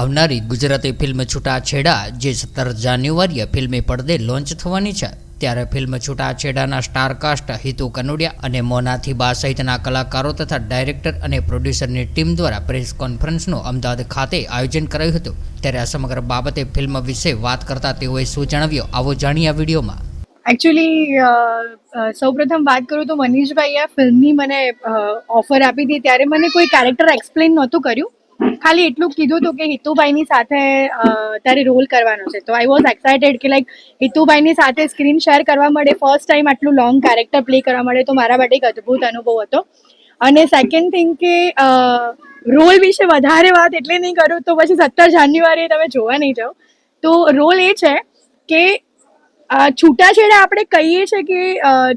આવનારી ગુજરાતી ફિલ્મ છૂટાછેડા જે સત્તર જાન્યુઆરીએ ફિલ્મી પડદે લોન્ચ થવાની છે, ત્યારે ફિલ્મ છૂટાછેડાના સ્ટારકાસ્ટ હિતુ કનોડિયા અને મોનાથી બા સહિતના કલાકારો તથા ડાયરેક્ટર અને પ્રોડ્યુસરની ટીમ દ્વારા પ્રેસ કોન્ફરન્સનું અમદાવાદ ખાતે આયોજન કરાયું હતું. ત્યારે આ સમગ્ર બાબતે ફિલ્મ વિશે વાત કરતા તેઓએ શું જણાવ્યું, આવો જાણીએ આ વિડીયોમાં. એકચ્યુઅલી સૌપ્રથમ વાત કરું તો મનીષભાઈએ આ ફિલ્મની મને ઓફર આપી હતી, ત્યારે મને કોઈ કેરેક્ટર એક્સપ્લેન નહોતું કર્યું. ખાલી એટલું કીધું હતું કે હિતુભાઈની સાથે તારે રોલ કરવાનો છે. તો આઈ વોઝ એક્સાઇટેડ કે લાઈક હિતુભાઈની સાથે સ્ક્રીન શેર કરવા મળે. ફર્સ્ટ ટાઈમ આટલું લોંગ કેરેક્ટર પ્લે કરવા મળે તો મારા માટે એક અદ્ભુત અનુભવ હતો. અને સેકન્ડ થિંગ કે રોલ વિશે વધારે વાત એટલે નહીં કરું તો પછી સત્તર જાન્યુઆરી તમે જોવા નહીં જાઓ. તો રોલ એ છે કે છૂટાછેડા આપણે કહીએ છીએ કે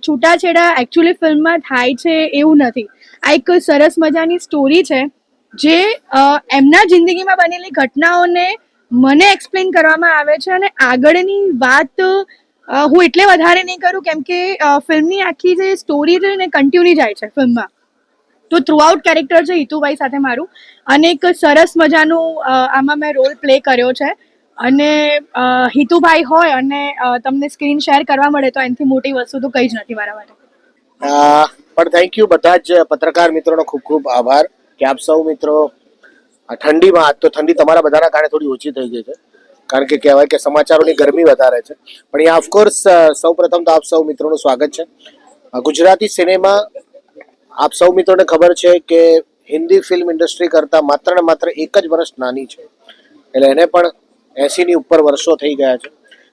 છૂટાછેડા એકચ્યુઅલી ફિલ્મમાં થાય છે એવું નથી. આ એક સરસ મજાની સ્ટોરી છે. જે એમના જિંદગીમાં બનેલી ઘટનાઓને મને એક્સપ્લેન કરવામાં આવે છે અને આગળની વાત હું એટલે વધારે નહીં કરું કેમ કે ફિલ્મની આખી જે સ્ટોરી છે ને કન્ટિન્યુ જાય છે ફિલ્મમાં. તો થ્રુ આઉટ કેરેક્ટર છે હિતુભાઈ સાથે મારું, અને એક સરસ મજાનું આમાં મેં રોલ પ્લે કર્યો છે. અને હિતુભાઈ હોય અને તમને સ્ક્રીન શેર કરવા મળે તો એનાથી મોટી વસ્તુ તો કંઈ જ નથી મારા માટે. પણ થેન્ક યુ બધા જ પત્રકાર મિત્રોનો ખૂબ ખૂબ આભાર. કે આપ સૌ મિત્રો, આ ઠંડીમાં આજ તો ઠંડી તમારા બધાના કારણે થોડી ઓછી થઈ ગઈ છે. કારણ કે કહેવાય કે સમાચારોની ગરમી વધારે છે. પણ અહીંયા ઓફકોર્સ સૌ પ્રથમ તો આપ સૌ મિત્રોનું સ્વાગત છે. ગુજરાતી સિનેમા આપ સૌ મિત્રોને ખબર છે કે હિન્દી ફિલ્મ ઇન્ડસ્ટ્રી કરતાં માત્ર ને માત્ર એક જ વર્ષ નાની છે. એટલે એને પણ એસીની ઉપર વર્ષો થઈ ગયા છે.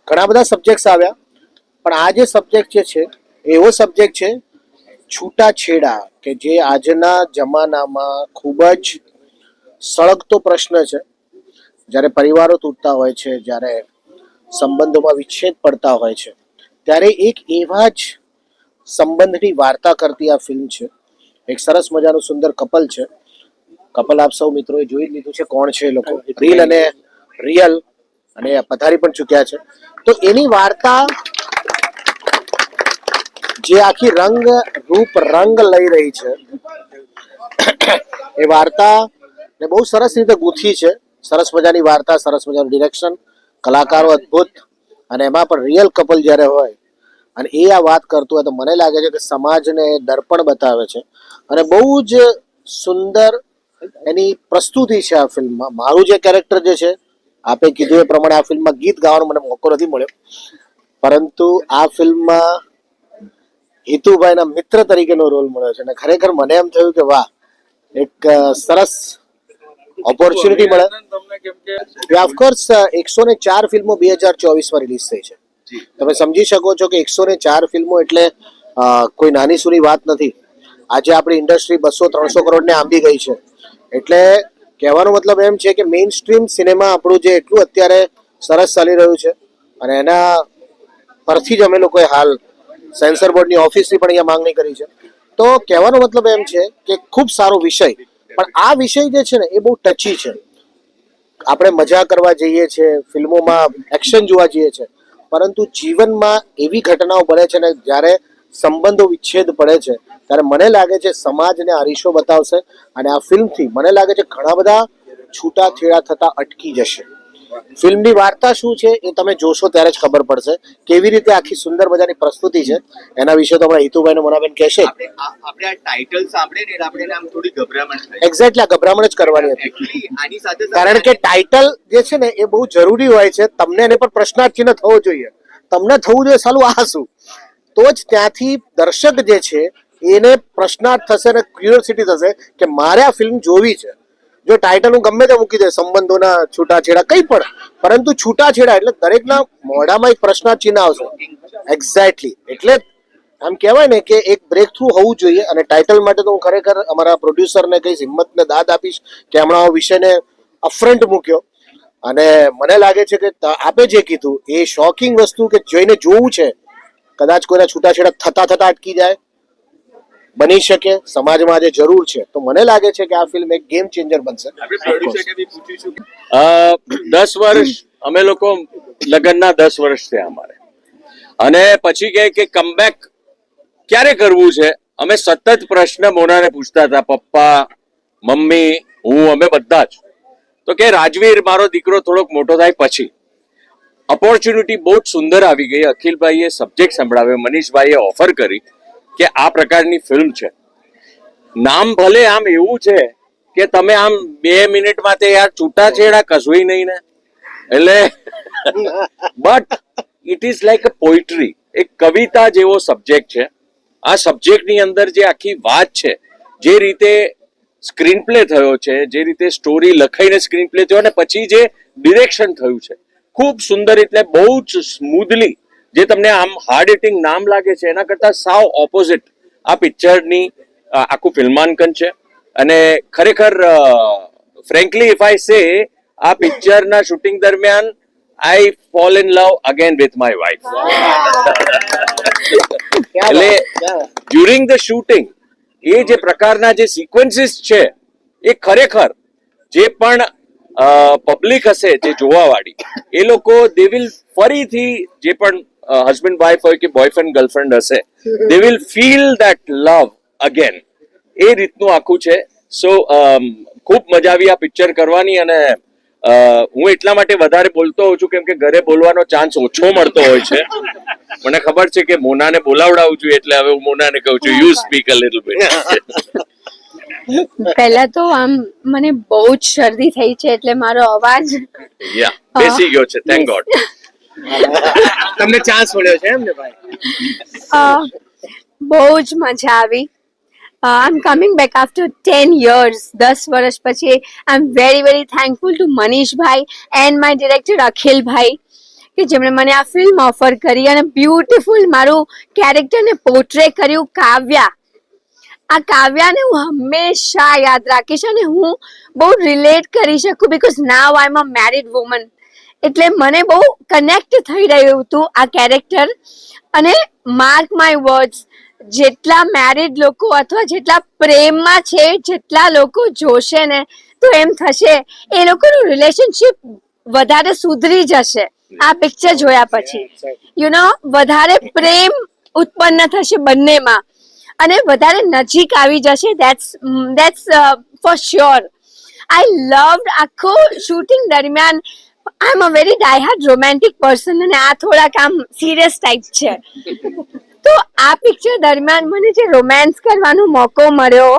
ઘણા બધા સબ્જેક્ટ્સ આવ્યા. પણ આ જે સબ્જેક્ટ જે છે, એવો સબ્જેક્ટ છે છૂટાછેડા કે જે આજના જમાનામાં ખૂબ જ સળગતો પ્રશ્ન છે. જ્યારે પરિવારો તૂટતા હોય છે જ્યારે સંબંધોમાં વિચ્છેદ પડતા હોય છે ત્યારે એક એવા જ સંબંધની વાર્તા કરતી આ ફિલ્મ છે. એક સરસ મજાનું સુંદર કપલ છે. કપલ આપ સૌ મિત્રોએ જોઈ લીધું છે કોણ છે એ લોકો. રીલ અને રિયલ અને પથારી પણ ચૂક્યા છે. તો એની વાર્તા જે આખી રંગ, રૂપ, રંગ લઈ રહી છે. એ વાર્તા ને બહુ સરસ રીતે ગૂંથી છે. સરસ મજાની વાર્તા, સરસ મજાનું ડિરેક્શન કલાકારો અદ્ભુત અને એમાં પણ રિયલ કપલ જ્યારે હોય અને એ આ વાત કરતું હોય તો મને લાગે છે કે સમાજને દર્પણ બતાવે છે. અને બહુ જ સુંદર એની પ્રસ્તુતિ છે આ ફિલ્મમાં. મારું જે કેરેક્ટર જે છે, આપે કીધું એ પ્રમાણે આ ફિલ્મમાં ગીત ગાવાનો મને મોકો નથી મળ્યો. પરંતુ આ ફિલ્મમાં હિતુભાઈના મિત્ર તરીકેનો રોલ મળ્યો છે. અને ખરેખર મને એમ થયું કે વાહ એક સરસ ઓપોર્ચ્યુનિટી મળે. ઓફકોર્સ એકસો ને ચાર ફિલ્મો બે હજાર ચોવીસમાં રિલીઝ થઈ છે. તમે સમજી શકો છો કે એકસો ને ચાર ફિલ્મો એટલે કોઈ નાની સુની વાત નથી. આજે આપણી ઇન્ડસ્ટ્રી બસો ત્રણસો કરોડને આંબી ગઈ છે. એટલે કહેવાનો મતલબ એમ છે કે મેઇન સ્ટ્રીમ સિનેમા આપણું જે એટલું અત્યારે સરસ ચાલી રહ્યું છે. અને એના પરથી જ અમે લોકોએ હાલ સેન્સર બોર્ડની ઓફિસની પણ અહીંયા માંગણી કરી છે. તો કહેવાનો મતલબ એમ છે કે ખૂબ સારો વિષય, પણ આ વિષય જે છે ને એ બહુ ટચી છે. આપણે મજા કરવા જઈએ છીએ, ફિલ્મોમાં એક્શન જોવા જઈએ છીએ, પરંતુ જીવનમાં એવી ઘટનાઓ બને છે ને જ્યારે સંબંધો વિચ્છેદ પડે છે, ત્યારે મને લાગે છે સમાજને અરીસો બતાવશે અને આ ફિલ્મથી મને લાગે છે ઘણા બધા છૂટાછેડા થતા અટકી જશે. ફિલ્મની વાર્તા શું છે એ તમે જોશો ત્યારે જ ખબર પડશે. કેવી રીતે આખી સુંદર મજાની પ્રસ્તુતિ છે એના વિશે તો હમણાં હિતુભાઈ ને મોનાબેન કહેશે આપણે આ- ટાઇટલ સાંભળે ને આપણે આમ થોડી ગભરામણ થાય. એક્ઝેક્ટલી આ ગભરામણ જ કરવાની હતી. આની સાથે સાથે કારણ કે ટાઇટલ જે છે ને એ બહુ જરૂરી હોય છે તમને એને પર પ્રશ્નાર્થ ચિહ્ન થવો જોઈએ. તમને થવું જોઈએ સાલું આ શું? તો જ ત્યાંથી દર્શક જે છે એને પ્રશ્નાર્થ થશે અને ક્યુરિયોસિટી થશે કે મારે આ ફિલ્મ જોવી છે. જો ટાઇટલ હું ગમે તે મૂકી દે સંબંધોના છૂટાછેડા કંઈ પણ, પરંતુ છૂટાછેડા એટલે દરેકના મોઢામાં એક પ્રશ્નાર્થ આવશે. એક્ઝેક્ટલી એટલે આમ કહેવાય ને કે એક બ્રેક થ્રુ હોવું જોઈએ અને ટાઇટલ માટે તો હું ખરેખર અમારા પ્રોડ્યુસરને કહીશ, હિંમતને દાદ આપીશ કે હમણાં વિષયને અફ્રન્ટ મૂક્યો. અને મને લાગે છે કે આપે જે કીધું, એ શોકિંગ વસ્તુ કે જોઈને જોવું છે. કદાચ કોઈના છૂટાછેડા થતા થતા અટકી જાય. બની શકે સમાજમાં આજે જરૂર છે. તો મને લાગે છે કે આ ફિલ્મ એક ગેમ ચેન્જર બનશે. દસ વર્ષ અમે લોકો લગ્નના દસ વર્ષ થયા અમારે. અને પછી કહે કે કમબેક ક્યારે કરવું છે? અમે સતત પ્રશ્ન મોનાને પૂછતા હતા પપ્પા મમ્મી હું અમે બધા જ. તો કે રાજવીર મારો દીકરો થોડોક મોટો થાય પછી. ઓપોર્ચ્યુનિટી બહુ જ સુંદર આવી ગઈ. અખિલભાઈએ સબ્જેક્ટ સંભળાવ્યો મનીષભાઈએ ઓફર કરી. કે આ પ્રકારની ફિલ્મ છે. નામ ભલે આમ એવું છે કે તમે આમ બે મિનિટમાં તે યાર છૂટાછેડા કશું નહીં ને. એટલે but it is like a poetry એક કવિતા જેવો સબ્જેક્ટ છે. આ સબ્જેક્ટની અંદર જે આખી વાત છે, જે રીતે સ્ક્રીન પ્લે થયો છે, જે રીતે સ્ટોરી લખાઈને સ્ક્રીન પ્લે થયો અને પછી જે ડિરેક્શન થયું છે. ખૂબ સુંદર એટલે બહુ જ સ્મૂધલી જે તમને આમ હાર્ડ હિટિંગ નામ લાગે છે એના કરતાં સાવ ઓપોઝિટ આ પિક્ચરની આખું ફિલ્માંકન છે. અને ખરેખર ફ્રેન્કલી ઇફ આઈ સે આ પિક્ચરના શૂટિંગ દરમિયાન I fall in love again with my wife એટલે ડ્યુરિંગ ધ શૂટિંગ એ જે પ્રકારના જે સિક્વન્સીસ છે એ ખરેખર જે પણ પબ્લિક હશે જે જોવાવાળી એ લોકો દે વિલ ફરીથી જે પણ હસબન્ડ વાઇફ હોય કે બોયફ્રેન્ડ ગર્લફ્રેન્ડ હશે they will feel that love again એ રીતનું આખું છે. સો ખૂબ મજા આવી આ પિક્ચર કરવાની અને હું એટલા માટે વધારે બોલતો હોઉં છું કેમ કે ઘરે બોલવાનો ચાન્સ ઓછો મળતો હોય છે. મને ખબર છે કે મોનાને બોલાવડાવું છું એટલે હવે હું મોનાને કહું છું you speak a little bit પહેલા તો આમ મને બહુ જ શરદી થઈ છે એટલે મારો અવાજ યા બેસી ગયો છે. થેન્ક ગોડ તમને ચાન્સ મળ્યો છે એમ ભાઈ? બહુ જ મજા આવી. I am coming back after ten years દસ વર્ષ પછી I am very very thankful to Manishbhai and my director Akhilbhai કે જેમણે મને આ ફિલ્મ ઓફર કરી અને બ્યુટીફુલ મારું કેરેક્ટરને પોર્ટ્રે કર્યું કાવ્યા. આ કાવ્યાને હું હંમેશા યાદ રાખીશ અને હું બહુ રિલેટ કરી શકું because now I am a married woman એટલે મને બહુ કનેક્ટ થઈ રહ્યું હતું આ કેરેક્ટર અને માર્ક માય વર્ડ્સ જેટલા મેરિડ લોકો અથવા જેટલા પ્રેમમાં છે જેટલા લોકો જોશે ને તો એમ થશે. એ લોકોનું રિલેશનશિપ વધારે સુધરી જશે. આ પિક્ચર જોયા પછી. યુ નો વધારે પ્રેમ ઉત્પન્ન થશે બંનેમાં. અને વધારે નજીક આવી જશે that's that's for sure I love આખો શૂટિંગ દરમિયાન I am a very diehard romantic person અને આ થોડાક આમ સિરિયસ ટાઈપ છે. તો આ પિક્ચર દરમિયાન મને જે રોમેન્સ કરવાનો મોકો મળ્યો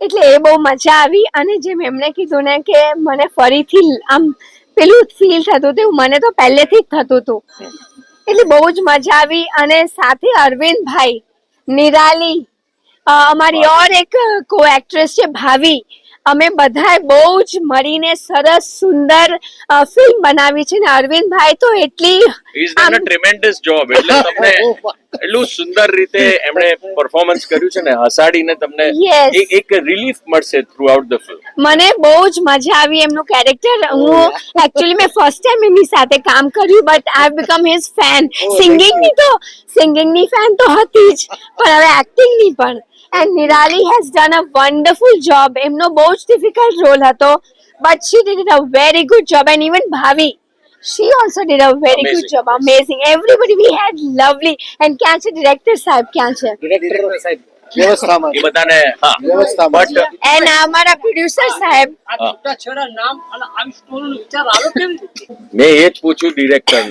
એટલે એ બહુ મજા આવી અને જેમ એમણે કીધું ને કે મને ફરીથી આમ પેલું ફીલ થતું હતું મને તો પહેલેથી જ થતું હતું. એટલે બહુ જ મજા આવી અને સાથે અરવિંદભાઈ નિરાલી અમારી ઓર એક કો એક્ટ્રેસ છે ભાવી અમે બધાએ બહુ જ મળીને સરસ સુંદર ફિલ્મ બનાવી છે. ને અરવિંદભાઈ તો એટલી ટ્રેમેન્ડસ જોબ એટલે તમને એટલું સુંદર રીતે એમણે પરફોર્મન્સ કર્યું છે ને હસાડીને તમને એક એક રિલીફ મળશે થ્રુ આઉટ ધ ફિલ્મ મને બહુ જ મજા આવી એમનું કેરેક્ટર હું એકચ્યુઅલી મેં ફર્સ્ટ ટાઈમ એમની સાથે કામ કર્યું but I become his fan સિંગિંગની તો સિંગિંગની ફેન તો હતી જ પણ હવે એક્ટિંગની પણ. And Nirali has done a wonderful job એમનો બહુ જ ડિફિકલ્ટ રોલ હતો but she did a very good job and even Bhavi she also did a very Amazing. good job. Amazing. Everybody we had lovely. And ક્યાં છે director સાહેબ ક્યાં છે director સાહેબ વ્યવસ્થામાં એ બધાને હા વ્યવસ્થામાં બટ એન્ડ અમારા પ્રોડ્યુસર સાહેબ આ છૂટાછેડા નામ અને આવી સ્ટોરીનો વિચાર આવ્યો કેવી મેં એ જ પૂછ્યું ડિરેક્ટર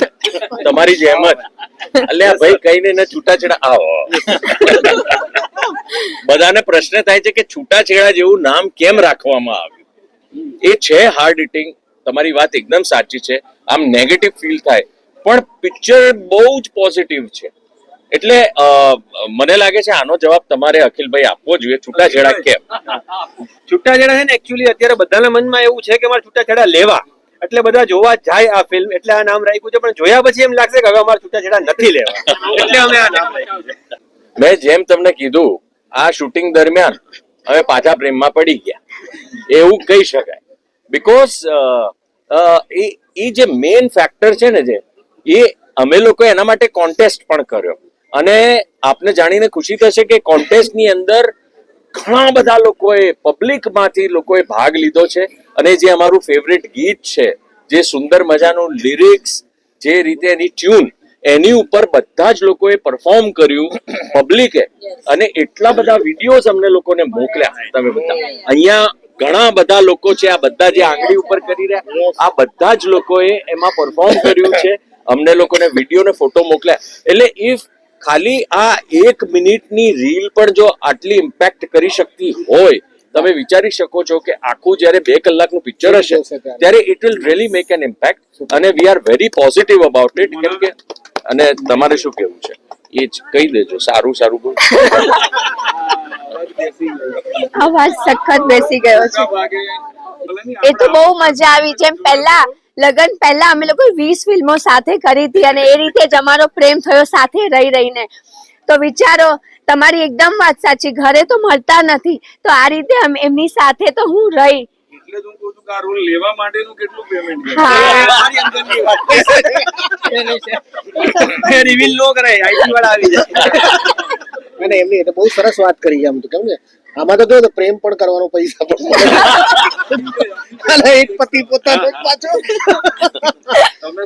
તમારી જેમ જ. અલ્યા ભાઈ કહીને ને છૂટાછેડા આવો. બધાને પ્રશ્ન થાય છે કે છૂટાછેડા જેવું નામ કેમ રાખવામાં આવ્યું? એ છે હાર્ડ હિટિંગ તમારી વાત એકદમ સાચી છે. આમ નેગેટિવ ફીલ થાય. પણ પિક્ચર બહુ જ પોઝિટિવ છે. એટલે મને લાગે છે આનો જવાબ તમારે અખિલભાઈ આપવો જોઈએ છૂટાછેડા કેમ? છૂટાછેડા છે ને એકચ્યુઅલી અત્યારે બધાના મનમાં એવું છે કે મારે છૂટાછેડા લેવા. એટલે બધા જોવા જાય આ ફિલ્મ એટલે આ નામ રાખ્યું છે પણ જોયા પછી એમ લાગશે કે હવે અમારે છૂટાછેડા નથી લેવા. એટલે અમે આ નામ રાખ્યું છે. મેં જેમ તમને કીધું આ શૂટિંગ દરમિયાન અમે પાછા પ્રેમમાં પડી ગયા. એવું કહી શકાય. બિકોઝ એ એ જે મેઇન ફેક્ટર છે ને જે, એ અમે લોકો એના માટે કોન્ટેસ્ટ પણ કર્યો. અને આપને જાણીને ખુશી થશે કે કોન્ટેસ્ટની અંદર ઘણા બધા લોકોએ પબ્લિકમાંથી લોકોએ ભાગ લીધો છે. અને જે અમારું ફેવરેટ ગીત છે, જે સુંદર મજાનું લિરિક્સ જે રીતે એની ટ્યુન એની ઉપર બધા જ લોકોએ પરફોર્મ કર્યું પબ્લિકે અને એટલા બધા વિડીયોઝ અમને લોકોને મોકલ્યા તમે બધા. અહીંયા ઘણા બધા લોકો છે આ બધા જે આંગળી ઉપર કરી રહ્યા આ બધા જ લોકોએ એમાં પરફોર્મ કર્યું છે. અમને લોકોને વીડિયો ને ફોટો મોકલ્યા. એટલે ઇફ ખાલી આ એક મિનિટની રીલ પણ જો આટલી ઇમ્પેક્ટ કરી શકતી હોય તમે વિચારી શકો છો કે આખું જ્યારે બે કલાકનું પિક્ચર હશે ત્યારે it will really make an impact અને we are very positive about it કેમ કે અને તમારે શું કેવું છે? એ કહી દેજો, સારું સારું બોલ. અવાજ સખત બેસી ગયો છે. એ તો બહુ મજા આવી. જેમ પહેલા, લગન પહેલા અમે લોકો વીસ ફિલ્મો સાથે કરી હતી અને એ રીતે જ અમારો પ્રેમ થયો સાથે રહી રહીને. તો વિચારો, તમારી એકદમ વાત સાચી. ઘરે તો મળતા નથી. તો આ રીતે એમની સાથે તો હું રહી. એટલે જ હું કહું છું કે આ રોલ લેવા માટેનું કેટલું પેમેન્ટ છે? મારી અંદરની વાત છે. રિવીલ નો કરાય આઈટી વાળા આવી જાય. અને એમની એટલે બહુ સરસ વાત કરી આમ તો કેમ ને આમાં તો કેવું પ્રેમ પણ કરવાનો પૈસા પણ અને એક પતિ પોતાનો જ પાછો. તમે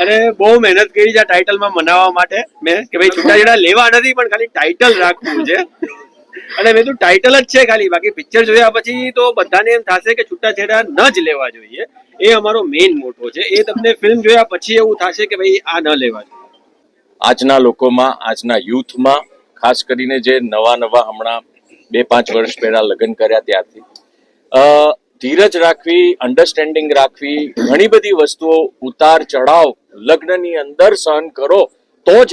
અને બહુ મહેનત કરી છે આ ટાઇટલમાં મનાવવા માટે. મેં કે ભાઈ છૂટાછેડા લેવા નથી પણ ખાલી ટાઇટલ રાખવું છે. અને મેં તો ટાઇટલ જ છે ખાલી. બાકી પિક્ચર જોયા પછી તો બધાને એમ થશે કે છૂટાછેડા ન જ લેવા જોઈએ. એ અમારો મેઇન મોટો છે. એ તમને ફિલ્મ જોયા પછી એવું થશે કે ભાઈ આ ન લેવા જોઈએ. આજના લોકોમાં, આજના યુથમાં ખાસ કરીને જે નવા નવા હમણાં બે પાંચ વર્ષ પહેલા લગ્ન કર્યા ત્યારથી ધીરજ રાખવી અન્ડરસ્ટેન્ડિંગ રાખવી, ઘણી બધી વસ્તુઓ ઉતાર ચઢાવ, લગ્નની અંદર સહન કરો, તો જ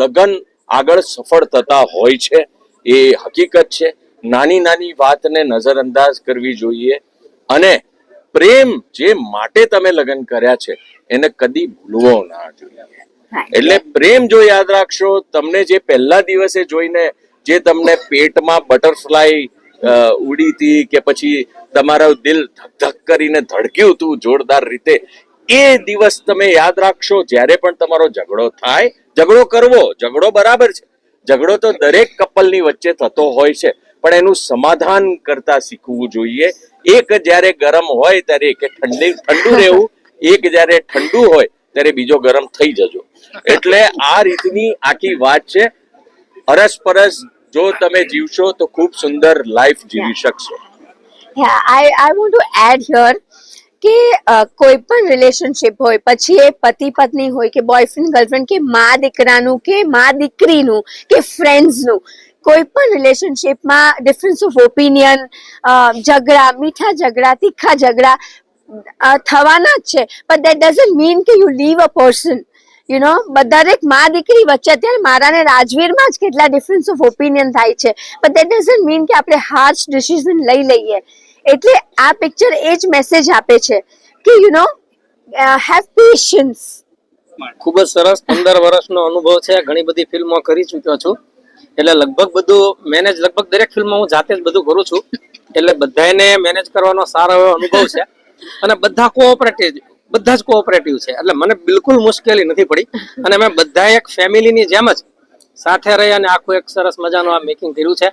લગ્ન આગળ સફળ થતા હોય છે. એ હકીકત છે. નાની નાની વાતને નજરઅંદાજ કરવી જોઈએ અને પ્રેમ જે માટે તમે લગ્ન કર્યા છે એને કદી ભૂલવો ના જોઈએ. એટલે પ્રેમ જો યાદ રાખશો તમને જે પહેલા દિવસે જોઈને જે તમને પેટમાં બટરફ્લાય ઉડી હતી કે પછી તમારું દિલ ધક ધક કરીને ધડક્યું હતું જોરદાર રીતે એ દિવસ તમે યાદ રાખશો જ્યારે પણ તમારો ઝઘડો થાય ઝઘડો કરવો ઝઘડો બરાબર છે. ઝઘડો તો દરેક કપલની વચ્ચે થતો હોય છે પણ એનું સમાધાન કરતા શીખવું જોઈએ. એક જ્યારે ગરમ હોય ત્યારે એક ઠંડી ઠંડુ રહેવું એક જ્યારે ઠંડુ હોય ત્યારે બીજો ગરમ થઈ જજો. એટલે આ રીતની આખી વાત છે. અરસપરસ જો તમે જીવશો તો ખૂબ સુંદર લાઈફ જીવી શકશો. Yeah i i want to add here કે કોઈ પણ રિલેશનશિપ હોય, પછી એ પતિ પત્ની હોય કે બોયફ્રેન્ડ ગર્લફ્રેન્ડ કે મા દીકરાનું કે મા દીકરીનું કે ફ્રેન્ડ્સનું કોઈ પણ રિલેશનશિપમાં ડિફરન્સ ઓફ ઓપિનિયન ઝઘડા, મીઠા ઝઘડા, તીખા ઝઘડા થવાના જ છે. બટ દેટ ડઝન્ટ મીન કે you leave a person you know દરેક મા દીકરી વચ્ચે અત્યારે મારા ને રાજવીરમાં જ કેટલા ડિફરન્સ ઓફ ઓપિનિયન થાય છે. બટ દેટ ડઝન્ટ મીન કે આપણે હાર્શ ડિસિઝન લઈ લઈએ. એટલે આ પિક્ચર એ જ મેસેજ આપે છે કે યુ નો હેવ પેશન્સ ખૂબ જ સરસ. પંદર વર્ષનો અનુભવ છે. ઘણી બધી ફિલ્મો કરી ચૂક્યો છું. એટલે લગભગ બધું મેનેજ લગભગ દરેક ફિલ્મમાં હું જાતે જ બધું કરું છું. એટલે બધાને મેનેજ કરવાનો સારો એવો અનુભવ છે. અને બધા કોઓપરેટિવ બધા જ કોઓપરેટિવ છે. એટલે મને બિલકુલ મુશ્કેલી નથી પડી. અને અમે બધા એક ફેમિલીની જેમ જ સાથે રહી અને આખું એક સરસ મજાનું આ મેકિંગ કર્યું છે.